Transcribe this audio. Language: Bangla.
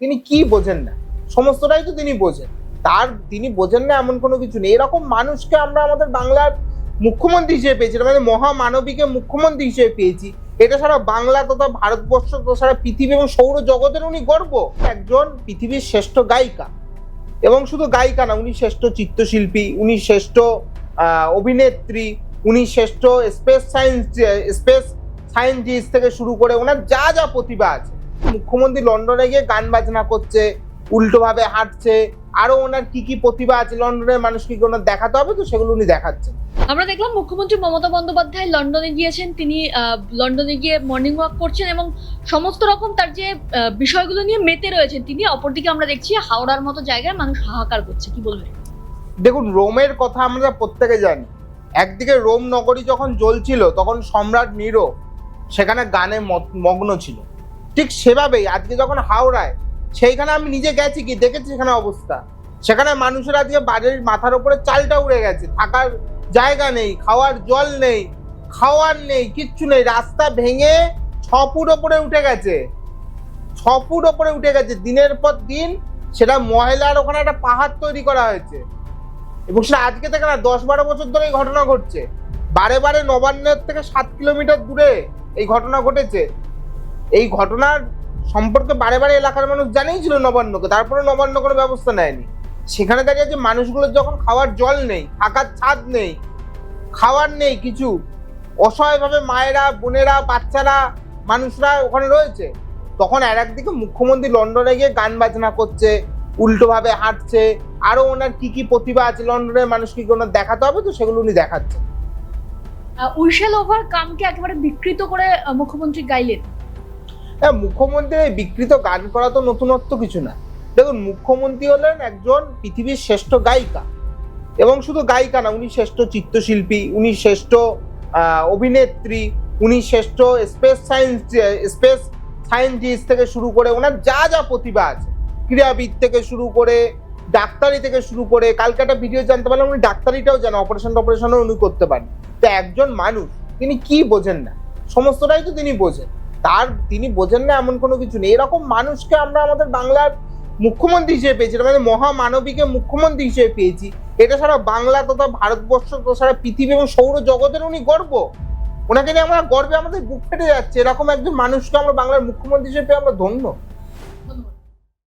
তিনি কি বোঝেন না? সমস্তটাই তো তিনি বোঝেন। তার তিনি বোঝেন না এমন কোনো কিছু নেই। এরকম মানুষকে আমরা আমাদের বাংলার মুখ্যমন্ত্রী হিসেবে পেয়েছি মানে মহামানবীকে মুখ্যমন্ত্রী হিসেবে পেয়েছি। এটা সারা বাংলা তথা ভারতবর্ষ তথা সারা পৃথিবী এবং সৌর জগতের উনি গর্ব। একজন পৃথিবীর শ্রেষ্ঠ গায়িকা। এবং শুধু গায়িকা না, উনি শ্রেষ্ঠ চিত্রশিল্পী, উনি শ্রেষ্ঠ অভিনেত্রী, উনি শ্রেষ্ঠ স্পেস সায়েন্স, স্পেস সায়েন্টিস্ট থেকে শুরু করে ওনার যা যা প্রতিভা আছে মুখ্যমন্ত্রী লন্ডনে গিয়ে গান বাজনা করছে উল্টোভাবে হাঁটছে আরও ওনার কি কি প্রতিভা আছে লন্ডনের মানুষকে কি ওনার দেখাতে হবে তো সেগুলো উনি দেখাচ্ছেন। আমরা দেখলাম মুখ্যমন্ত্রী মমতা বন্দ্যোপাধ্যায় লন্ডনে গিয়েছেন তিনি লন্ডনে গিয়ে মর্নিং ওয়াক করছেন এবং সমস্ত রকম তার যে বিষয়গুলো নিয়ে মেতে রয়েছেন তিনি অপরদিকে আমরা দেখছি হাওড়ার মতো জায়গায় মানুষ হাহাকার করছে কি বলবেন? দেখুন রোমের কথা আমরা প্রত্যেকে জানি। একদিকে রোম নগরী যখন জ্বলছিল তখন সম্রাট নিরো সেখানে গানে মগ্ন ছিল। ঠিক সেভাবেই আজকে যখন হাওড়ায়, সেইখানে আমি নিজে গেছি কি দেখেছি সেখানে অবস্থা। সেখানে মানুষের আজকে বাড়ির মাথার উপরে চালটা উড়ে গেছে, থাকার জায়গা নেই, খাওয়ার জল নেই, খাওয়ার নেই, কিচ্ছু নেই, রাস্তা ভেঙে ছ ফুট ওপরে উঠে গেছে। ছ ফুট ওপরে উঠে গেছে, দিনের পর দিন সেটা ময়লার ওখানে একটা পাহাড় তৈরি করা হয়েছে। এবং সেটা আজকে থেকে না, দশ বারো বছর ধরে এই ঘটনা ঘটছে। বারে বারে নবান্নের থেকে সাত কিলোমিটার দূরে এই ঘটনা ঘটেছে। এই ঘটনার সম্পর্কে বারে বারে এলাকার মানুষ জানেই ছিল নবান্নকে, তারপরে নবান্ন কোনো ব্যবস্থা নেয়নি। সেখানে দাঁড়িয়ে যে মানুষগুলোর যখন খাওয়ার জল নেই, থাকার ছাদ নেই, খাওয়ার নেই কিছু, অসহায়ভাবে মায়েরা, বোনেরা, বাচ্চারা, মানুষরা ওখানে রয়েছে, তখন আর একদিকে মুখ্যমন্ত্রী লন্ডনে গিয়ে গান বাজনা করছে, উল্টোভাবে হাঁটছে, আরও ওনার কি কি প্রতিভা আছে লন্ডনের মানুষকে কি ওনার দেখাতে হবে তো সেগুলো উনি দেখাচ্ছেন। উইশেল ওভার কামকে একেবারে বিকৃত করে মুখ্যমন্ত্রী গাইলেন। হ্যাঁ মুখ্যমন্ত্রীর বিকৃত গান করা তো নতুনত্ব কিছু না। দেখুন, মুখ্যমন্ত্রী হলেন একজন পৃথিবীর শ্রেষ্ঠ গায়িকা। এবং শুধু গায়িকা না, উনি শ্রেষ্ঠ চিত্রশিল্পী, উনি শ্রেষ্ঠ অভিনেত্রী, উনি শ্রেষ্ঠ স্পেস সায়েন্স, স্পেস সায়েন্টিস্ট থেকে শুরু করে ওনার যা যা প্রতিভা আছে, ক্রীড়াবিদ থেকে শুরু করে, ডাক্তারি থেকে শুরু করে, কালকে একটা ভিডিও জানতে পারলাম, উনি ডাক্তারিটাও জানেন অপারেশন অপারেশনও উনি করতে পারেন। তো একজন মানুষ, তিনি কি বোঝেন না? সমস্তটাই তো তিনি বোঝেন। তার তিনি বোঝেন না এমন কোনো কিছু নেই। এরকম মানুষকে আমরা আমাদের বাংলার মুখ্যমন্ত্রী হিসেবে পেয়েছি মানে মহামানবীকে মুখ্যমন্ত্রী হিসেবে পেয়েছি। এটা সারা বাংলা তথা ভারতবর্ষ সারা পৃথিবী এবং সৌর জগতের উনি গর্ব। ওনাকে নিয়ে আমরা গর্বে আমাদের বুক ফেটে যাচ্ছে। এরকম একজন মানুষকে আমরা বাংলার মুখ্যমন্ত্রী হিসেবে আমরা ধন্য।